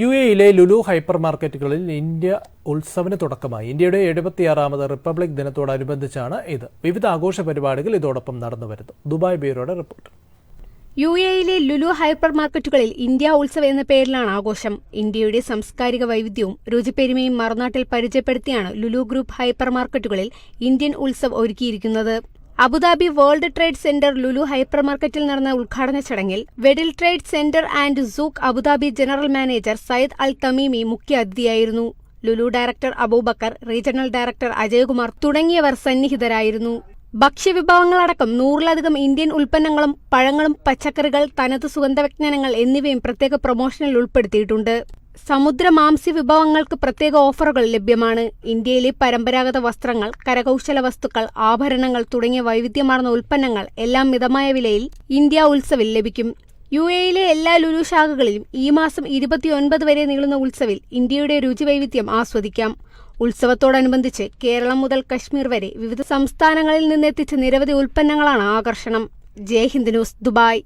U എയിലെ Lulu hyper മാർക്കറ്റുകളിൽ India ഉത്സവന് തുടക്കമായി. ഇന്ത്യയുടെ എഴുപത്തിയാറാമത് റിപ്പബ്ലിക് ദിനത്തോടനുബന്ധിച്ചാണ് ഇത്. വിവിധ ആഘോഷ പരിപാടികൾ ഇതോടൊപ്പം നടന്നുവരുന്നു ദുബായ് ബ്യൂറോയുടെ റിപ്പോർട്ട്. യു എയിലെ ലുലു ഹൈപ്പർ മാർക്കറ്റുകളിൽ ഇന്ത്യ ഉത്സവ എന്ന പേരിലാണ് ആഘോഷം. ഇന്ത്യയുടെ സാംസ്കാരിക വൈവിധ്യവും രുചിപ്പെരുമയും മറുനാട്ടിൽ പരിചയപ്പെടുത്തിയാണ് ലുലു ഗ്രൂപ്പ് ഹൈപ്പർ മാർക്കറ്റുകളിൽ ഇന്ത്യൻ ഉത്സവ് ഒരുക്കിയിരിക്കുന്നത്. Abu Dhabi world trade centre Lulu hyper മാർക്കറ്റിൽ നടന്ന ഉദ്ഘാടന ചടങ്ങിൽ വെഡിൽ trade centre and souk Abu Dhabi general manager Sayyid Al Tamimi മുഖ്യ അതിഥിയായിരുന്നു. Lulu director Aboobacker regional director Ajaykumar തുടങ്ങിയവർ സന്നിഹിതരായിരുന്നു. ഭക്ഷ്യവിഭവങ്ങളടക്കം നൂറിലധികം ഇന്ത്യൻ ഉൽപ്പന്നങ്ങളും പഴങ്ങളും പച്ചക്കറികൾ തനത് സുഗന്ധവിജ്ഞാനങ്ങൾ എന്നിവയും പ്രത്യേക പ്രൊമോഷനിൽ ഉൾപ്പെടുത്തിയിട്ടുണ്ട്. സമുദ്ര മാംസ്യ വിഭവങ്ങൾക്ക് പ്രത്യേക ഓഫറുകൾ ലഭ്യമാണ്. ഇന്ത്യയിലെ പരമ്പരാഗത വസ്ത്രങ്ങൾ കരകൗശല വസ്തുക്കൾ ആഭരണങ്ങൾ തുടങ്ങിയ വൈവിധ്യമാർന്ന ഉൽപ്പന്നങ്ങൾ എല്ലാം മിതമായ വിലയിൽ ഇന്ത്യ ഉത്സവിൽ ലഭിക്കും. യു എയിലെ എല്ലാ ലുലു ശാഖകളിലും ഈ മാസം ഇരുപത്തിയൊൻപത് വരെ നീളുന്ന ഉത്സവിൽ ഇന്ത്യയുടെ രുചി വൈവിധ്യം ആസ്വദിക്കാം. ഉത്സവത്തോടനുബന്ധിച്ച് കേരളം മുതൽ കശ്മീർ വരെ വിവിധ സംസ്ഥാനങ്ങളിൽ നിന്നെത്തിച്ച നിരവധി ഉൽപ്പന്നങ്ങളാണ് ആകർഷണം. Jai Hind news Dubai.